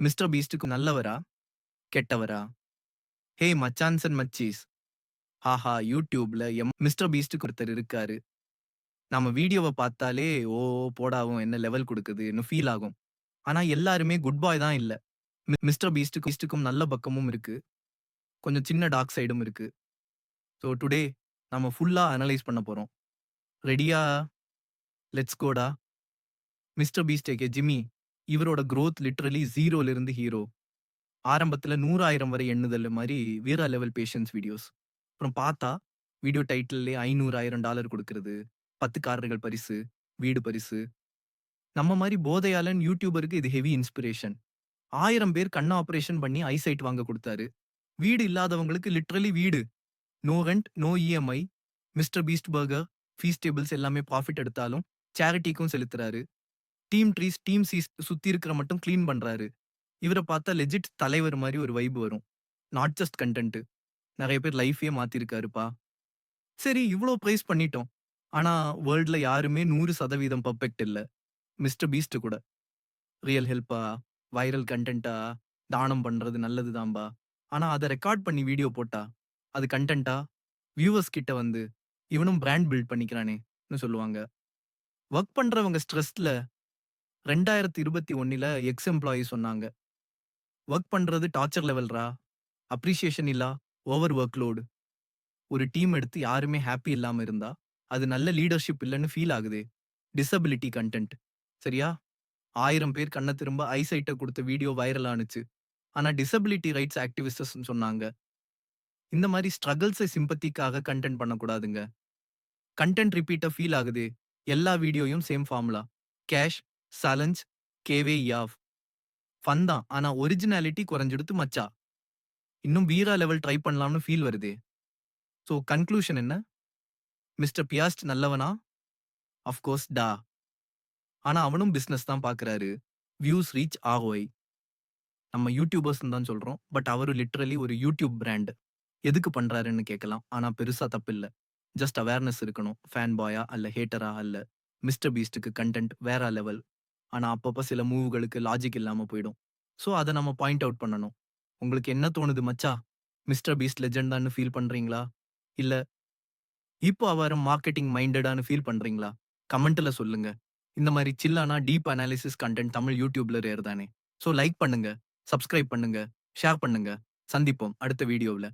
Mister பீஸ்டுக்கு நல்லவரா? கெட்டவரா? ஹே மச்சான்ஸ் அண்ட் மச்சீஸ். ஹாஹா யூடியூப்ல எம் மிஸ்டர் பீஸ்டுக்கு ஒருத்தர் இருக்காரு. நம்ம வீடியோவை பார்த்தாலே ஓ போடாவும் என்ன லெவல் கொடுக்குதுன்னு ஃபீல் ஆகும். ஆனா எல்லாருமே குட் பாய் தான் இல்லை. மி- மிஸ்டர் பீஸ்டுக்கு பீஸ்டுக்கும் நல்ல பக்கமும் இருக்கு. கொஞ்சம் சின்ன டார்க் சைடும் இருக்கு. ஸோ டுடே நம்ம ஃபுல்லாக அனலைஸ் பண்ண போகிறோம் ரெடியா லெட்ஸ் கோடா மிஸ்டர் பீஸ்ட் ஜிம்மி இவரோட growth லிட்ரலி ஜீரோல இருந்து ஹீரோ ஆரம்பத்துல நூறாயிரம் வரை எண்ணுதல் மாதிரி வீரா லெவல் பேஷன்ஸ் வீடியோஸ் அப்புறம் பார்த்தா வீடியோ டைட்டில்லே ஐநூறாயிரம் டாலர் கொடுக்கறது பத்து காரர்கள் பரிசு வீடு பரிசு. நம்ம மாதிரி போதையாளன் யூடியூபருக்கு இது ஹெவி இன்ஸ்பிரேஷன் ஆயிரம் பேர் கண்ண ஆபரேஷன் பண்ணி ஐசைட் வாங்க கொடுத்தாரு. வீடு இல்லாதவங்களுக்கு லிட்ரலி வீடு. No rent no EMI mister Beast burger Feastables எல்லாமே ப்ராஃபிட் எடுத்தாலும் சேரிட்டிக்கும் செலுத்துறாரு. டீம் ட்ரீஸ் டீம் சீஸ் சுத்தி இருக்கிற மட்டும் க்ளீன் பண்றாரு. இவரை பார்த்தா லெஜிட் தலைவர் மாதிரி ஒரு வைப் வரும். நாட் ஜஸ்ட் கண்டென்ட் நிறைய பேர் லைஃபே மாத்திருக்காருப்பா. சரி இவ்வளோ ப்ரைஸ் பண்ணிட்டோம். ஆனா வேர்ல்ட்ல யாருமே நூறு சதவீதம் பர்ஃபெக்ட் இல்ல. மிஸ்டர் பீஸ்ட் கூட. ரியல் ஹெல்ப்பா வைரல் கண்டென்ட்டா தானம் பண்றது நல்லதுதான்பா ஆனா அதை ரெக்கார்ட் பண்ணி வீடியோ போட்டா அது கண்டென்ட்டா வியூவர்ஸ் கிட்ட வந்து இவனும் பிராண்ட் பில்ட் பண்ணிக்கிறானேன்னு சொல்லுவாங்க. ஒர்க் பண்றவங்க ஸ்ட்ரெஸ்ல ரெண்டாயிரத்தி இருபத்தி ஒன்னில் எக்ஸ் எம்ப்ளாயி சொன்னாங்க. ஒர்க் பண்றது டார்ச்சர் லெவல்ரா அப்ரிசியேஷன் இல்லா? ஓவர் ஒர்க் லோடு ஒரு டீம் எடுத்து யாருமே ஹாப்பி இல்லாம இருந்தா அது நல்ல லீடர்ஷிப் இல்லைன்னு ஃபீல் ஆகுது. டிசபிலிட்டி கண்டென்ட் சரியா? ஆயிரம் பேர் கண்ணை திரும்ப ஐசைட்டை கொடுத்த வீடியோ வைரல் ஆனுச்சு. ஆனா டிசபிலிட்டி ரைட்ஸ் ஆக்டிவிஸ்டஸ் சொன்னாங்க. இந்த மாதிரி ஸ்ட்ரகிள்ஸை சிம்பத்திக்காக கண்டென்ட் பண்ணக்கூடாதுங்க. கண்டென்ட் ரிப்பீட்டாக ஃபீல் ஆகுது. எல்லா வீடியோயும் same formula cash challenge giveaway fun தான். ஆனா ஒரிஜினாலிட்டி குறைஞ்செடுத்து மச்சா. இன்னும் வீரா லெவல் ட்ரை பண்ணலாம்னு ஃபீல் வருதே. ஸோ கன்க்ளூஷன் என்ன? மிஸ்டர் பியாஸ்ட் நல்லவனா? அஃப்கோர்ஸ் டா. ஆனா அவனும் பிசினஸ் தான் பாக்குறாரு. வியூஸ் ரீச் ஆகோய் நம்ம யூடியூபர்ஸ் தான் சொல்றோம். பட் அவரு லிட்ரலி ஒரு யூடியூப் பிராண்ட் எதுக்கு பண்றாருன்னு கேட்கலாம். ஆனா பெருசா தப்பு இல்ல ஜஸ்ட் அவேர்னஸ் இருக்கணும். ஃபேன் பாயா அல்ல ஹேட்டரா அல்ல. மிஸ்டர் பீஸ்டுக்கு கண்டென்ட் வேற லெவல் ஆனா அப்பப்ப சில மூவ்களுக்கு லாஜிக் இல்லாம போயிடும். ஸோ அதை நம்ம பாயிண்ட் அவுட் பண்ணணும். உங்களுக்கு என்ன தோணுது மச்சா? மிஸ்டர் பீஸ்ட் லெஜெண்ட் தான் ஃபீல் பண்றீங்களா? இல்ல இப்போ அவர் மார்க்கெட்டிங் மைண்டடான்னு ஃபீல் பண்றீங்களா? கமெண்ட்ல சொல்லுங்க. இந்த மாதிரி சில்லானா டீப் அனாலிசிஸ் கண்டென்ட் தமிழ் யூடியூப்ல ரேர் தானே. ஸோ லைக் பண்ணுங்க சப்ஸ்கிரைப் பண்ணுங்க ஷேர் பண்ணுங்க. சந்திப்போம் அடுத்த வீடியோவில்